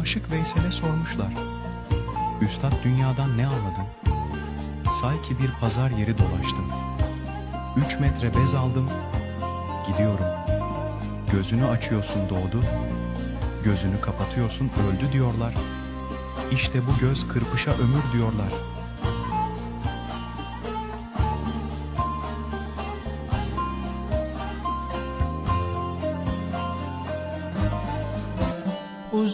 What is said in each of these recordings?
Aşık Veysel'e sormuşlar. Üstad dünyadan ne anladın? Say ki bir pazar yeri dolaştım. Üç metre bez aldım, gidiyorum. Gözünü açıyorsun doğdu, gözünü kapatıyorsun öldü diyorlar. İşte bu göz kırpışa ömür diyorlar.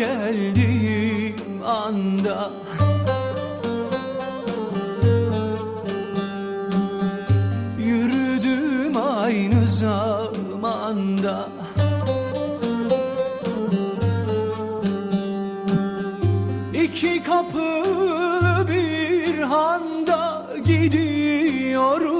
geldiğim anda. Yürüdüm aynı zamanda. İki kapılı bir handa gidiyorum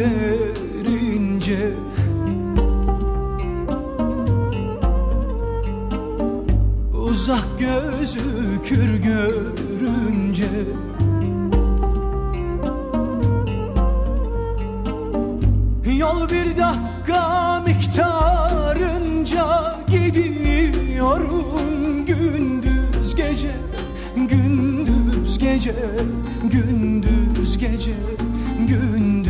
Derince. Uzak gözükür görünce. Yol bir dakika miktarınca gidiyorum gündüz gece gündüz gece gündüz gece gündüz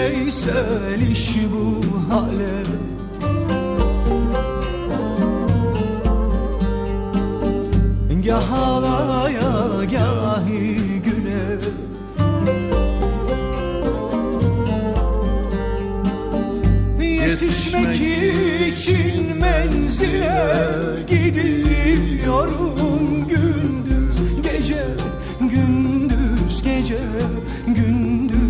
Veysel iş bu hale. Gah ağlaya gahi güle Yetişmek için menzile gidiyorum gündüz gece gündüz gece gündüz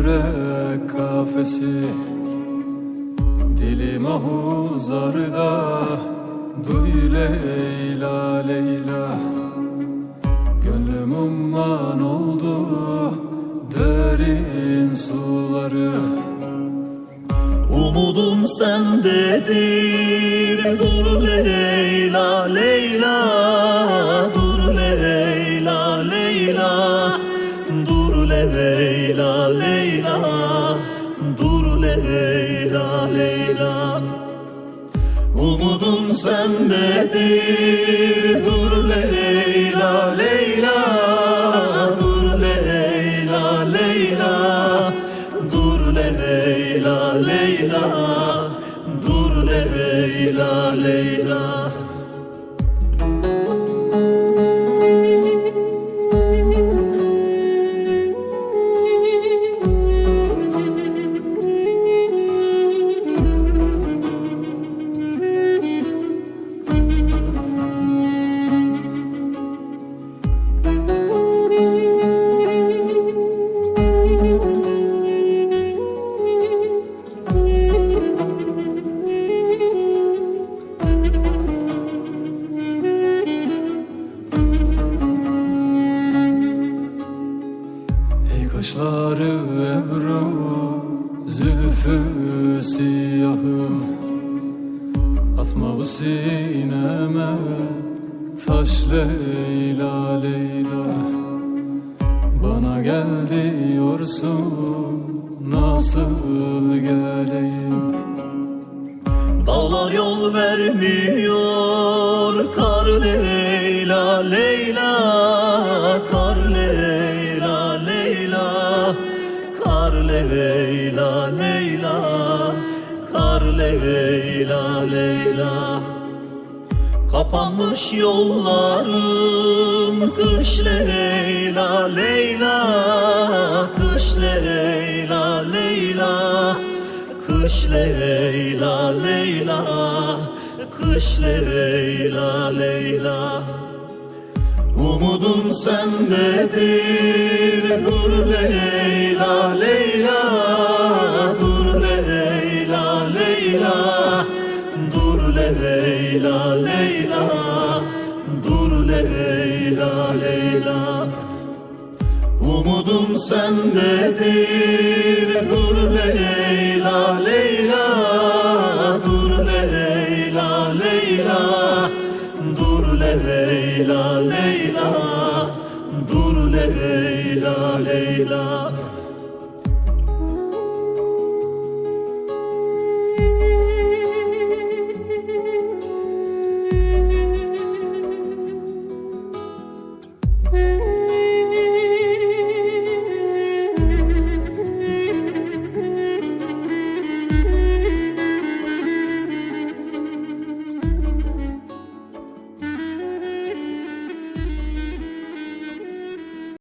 yürek kafesi. Dilim ahuzarda duy Leyla Leyla. Gönlüm umman oldu derin suları. Umudum sendedir Dur Leyla Leyla Leyla Leyla. Umudum sendedir. Dur Leyla Leyla. Dur Leyla Leyla. Dur Leyla Leyla. Dur Leyla Leyla Atma bu sineme Taş Leyla Leyla. Bana gel diyorsun Nasıl geleyim? Dağlar yol vermiyor Kar Leyla Leyla Leyla Leyla Kapanmış yollarım Kış Leyla Leyla. Kış Leyla Leyla. Kış Leyla Leyla. Kış Leyla Leyla. Umudum sendedir Dur Leyla Leyla Leyla Leyla Dur Leyla Leyla. Umudum sendedir Dur Leyla Leyla. Dur Leyla Leyla Dur Leyla Leyla. Dur Leyla Leyla